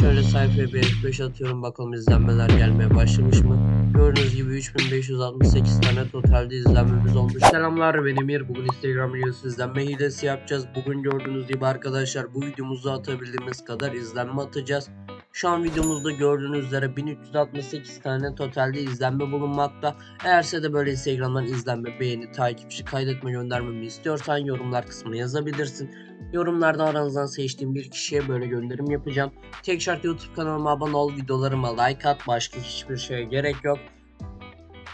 Şöyle sayfaya bir F5 atıyorum bakalım izlenmeler gelmeye başlamış mı? Gördüğünüz gibi 3568 tane totalde izlenmemiz olmuş. Selamlar ben Emir. Bugün Instagram Reels izlenme hilesi yapacağız. Bugün gördüğünüz gibi arkadaşlar bu videomuzu atabildiğimiz kadar izlenme atacağız. Şu an videomuzda gördüğünüz üzere 1368 tane totalde izlenme bulunmakta. Eğer size de böyle Instagram'dan izlenme, beğeni, takipçi, kaydetme göndermemi istiyorsan yorumlar kısmına yazabilirsin. Yorumlarda aranızdan seçtiğim bir kişiye böyle gönderim yapacağım. Tek şart YouTube kanalıma abone ol, videolarıma like at, başka hiçbir şeye gerek yok.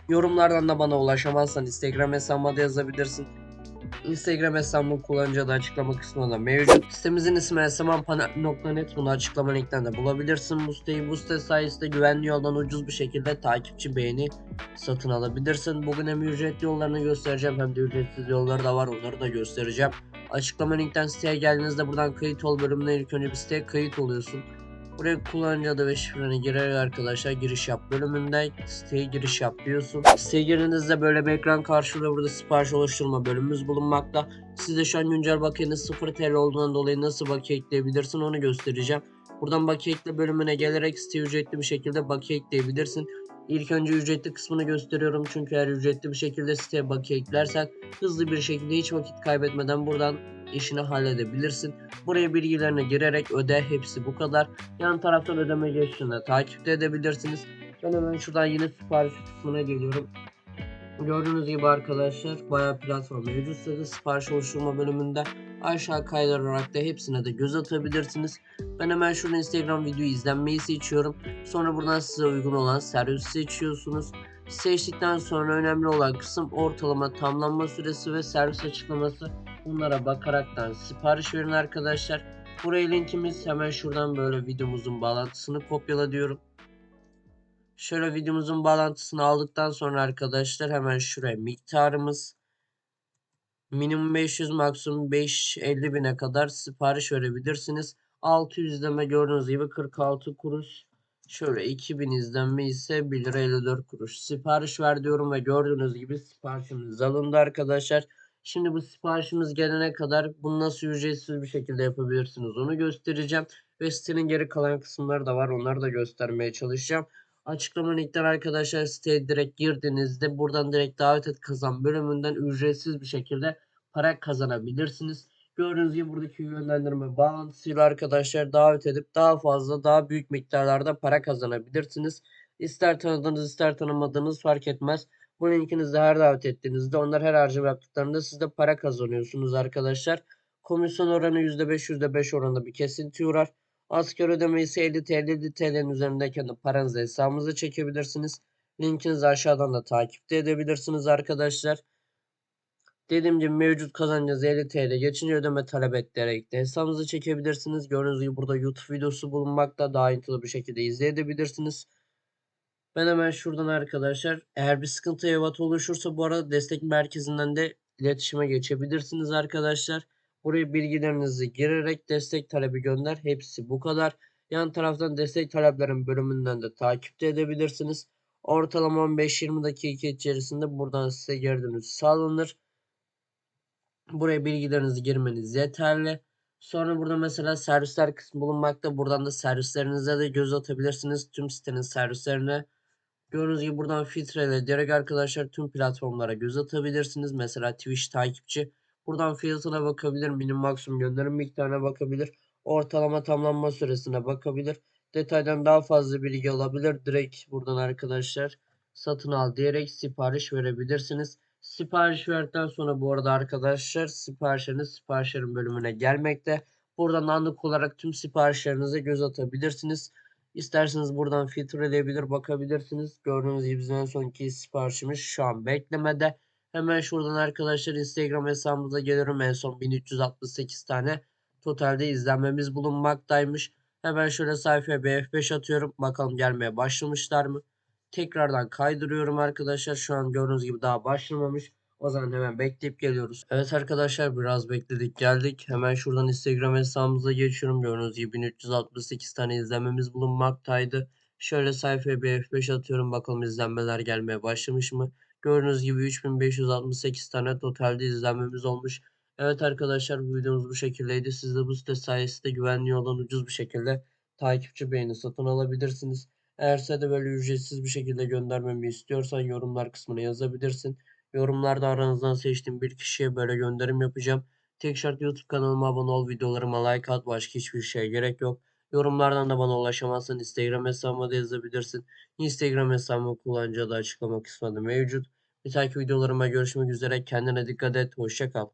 Yorumlardan da bana ulaşamazsan Instagram hesabıma da yazabilirsin. Instagram hesabımın kullanıcı adı açıklama kısmında mevcut. Sitemizin ismi esamanpanel.net bunu açıklama linkten de bulabilirsin. Bu siteyi bu site sayesinde güvenli yoldan ucuz bir şekilde takipçi beğeni satın alabilirsin. Bugün hem ücretli yollarını göstereceğim hem de ücretsiz yolları da var onları da göstereceğim. Açıklama linkten siteye geldiğinizde buradan kayıt ol bölümüne ilk önce bir siteye kayıt oluyorsun. Buraya kullanıcı adı ve şifreni girerek arkadaşlar giriş yap bölümünde siteye giriş yap diyorsun. Siteye girdiğinizde böyle bir ekran karşılığında burada sipariş oluşturma bölümümüz bulunmakta. Sizde şu an güncel bakiyeniz 0 TL olduğundan dolayı nasıl bakiye ekleyebilirsin onu göstereceğim. Buradan bakiye ekle bölümüne gelerek siteye ücretli bir şekilde bakiye ekleyebilirsin. İlk önce ücretli kısmını gösteriyorum çünkü eğer ücretli bir şekilde siteye bakiye eklersen hızlı bir şekilde hiç vakit kaybetmeden buradan işini halledebilirsin. Buraya bilgilerine girerek öde hepsi bu kadar. Yan taraftan ödeme geçişini takipte edebilirsiniz. Ben hemen şuradan yine sipariş kısmına geliyorum. Gördüğünüz gibi arkadaşlar bayağı platform mevcut size sipariş oluşturma bölümünde aşağı kaydırarak da hepsine de göz atabilirsiniz. Ben hemen şurada Instagram videoyu izlenmeyi seçiyorum. Sonra buradan size uygun olan servisi seçiyorsunuz. Seçtikten sonra önemli olan kısım ortalama tamamlanma süresi ve servis açıklaması. Bunlara bakaraktan sipariş verin arkadaşlar. Buraya linkimiz hemen şuradan böyle videomuzun bağlantısını kopyala diyorum. Şöyle videomuzun bağlantısını aldıktan sonra arkadaşlar hemen şuraya miktarımız minimum 500 maksimum 550 bine kadar sipariş verebilirsiniz. 600 izleme gördüğünüz gibi 46 kuruş. Şöyle 2000 izlenme ise 1 lira 54 kuruş. Sipariş ver diyorum ve gördüğünüz gibi siparişimiz alındı arkadaşlar. Şimdi bu siparişimiz gelene kadar bunu nasıl ücretsiz bir şekilde yapabilirsiniz onu göstereceğim. Ve sitenin geri kalan kısımları da var onları da göstermeye çalışacağım. Açıklama linkten arkadaşlar siteye direkt girdiğinizde buradan direkt davet et kazan bölümünden ücretsiz bir şekilde para kazanabilirsiniz. Gördüğünüz gibi buradaki yönlendirme bağlantısıyla arkadaşlar davet edip daha fazla daha büyük miktarlarda para kazanabilirsiniz. İster tanıdığınız ister tanımadığınız fark etmez. Bu linkinizde her davet ettiğinizde onlar her harcama yaptıklarında siz de para kazanıyorsunuz arkadaşlar. Komisyon oranı %5 %5 oranında bir kesinti uğrar. Asgari ödeme ise 50 TL 50 TL'nin üzerindeyken de paranızı hesabınıza çekebilirsiniz. Linkinizi aşağıdan da takipte edebilirsiniz arkadaşlar. Dediğim gibi mevcut kazancınız 50 TL geçince ödeme talep ederek de hesabınıza çekebilirsiniz. Gördüğünüz gibi burada YouTube videosu bulunmakta. Daha ayrıntılı bir şekilde izleyebilirsiniz. Ben hemen şuradan arkadaşlar eğer bir sıkıntı evat oluşursa bu arada destek merkezinden de iletişime geçebilirsiniz arkadaşlar. Buraya bilgilerinizi girerek destek talebi gönder. Hepsi bu kadar. Yan taraftan destek taleplerin bölümünden de takipte edebilirsiniz. Ortalama 15-20 dakika içerisinde buradan size geri sağlanır. Buraya bilgilerinizi girmeniz yeterli. Sonra burada mesela servisler kısmı bulunmakta. Buradan da servislerinize de göz atabilirsiniz. Tüm sitenin servislerine. Gördüğünüz gibi buradan filtreyle direkt arkadaşlar tüm platformlara göz atabilirsiniz. Mesela Twitch takipçi. Buradan fiyatına bakabilir. Minimum maksimum gönderim miktarına bakabilir. Ortalama tamamlanma süresine bakabilir. Detaydan daha fazla bilgi alabilir. Direkt buradan arkadaşlar satın al diyerek sipariş verebilirsiniz. Sipariş verdikten sonra bu arada arkadaşlar siparişleriniz siparişlerin bölümüne gelmekte. Buradan anlık olarak tüm siparişlerinize göz atabilirsiniz. İsterseniz buradan filtreleyebilir bakabilirsiniz. Gördüğünüz gibi bizim sonki siparişimiz şu an beklemede. Hemen şuradan arkadaşlar Instagram hesabımıza gelirim. En son 1368 tane totalde izlenmemiz bulunmaktaymış. Hemen şöyle sayfaya BF5 atıyorum. Bakalım gelmeye başlamışlar mı? Tekrardan kaydırıyorum arkadaşlar. Şu an gördüğünüz gibi daha başlamamış. O zaman hemen bekleyip geliyoruz. Evet arkadaşlar biraz bekledik geldik. Hemen şuradan Instagram hesabımıza geçiyorum. Gördüğünüz gibi 1368 tane izlenmemiz bulunmaktaydı. Şöyle sayfaya bir F5 atıyorum. Bakalım izlenmeler gelmeye başlamış mı? Gördüğünüz gibi 3568 tane totalde izlenmemiz olmuş. Evet arkadaşlar bu videomuz bu şekildeydi. Siz de bu site sayesinde güvenli yoldan ucuz bir şekilde takipçi beğeni satın alabilirsiniz. Eğer size de böyle ücretsiz bir şekilde göndermemi istiyorsan yorumlar kısmına yazabilirsin. Yorumlarda aranızdan seçtiğim bir kişiye böyle gönderim yapacağım. Tek şart YouTube kanalıma abone ol, videolarıma like at, başka hiçbir şeye gerek yok. Yorumlardan da bana ulaşamazsan Instagram hesabıma da yazabilirsin. Instagram hesabımı kullanıcı da açıklama kısmında mevcut. Bir sonraki videolarıma görüşmek üzere. Kendine dikkat et. Hoşça kal.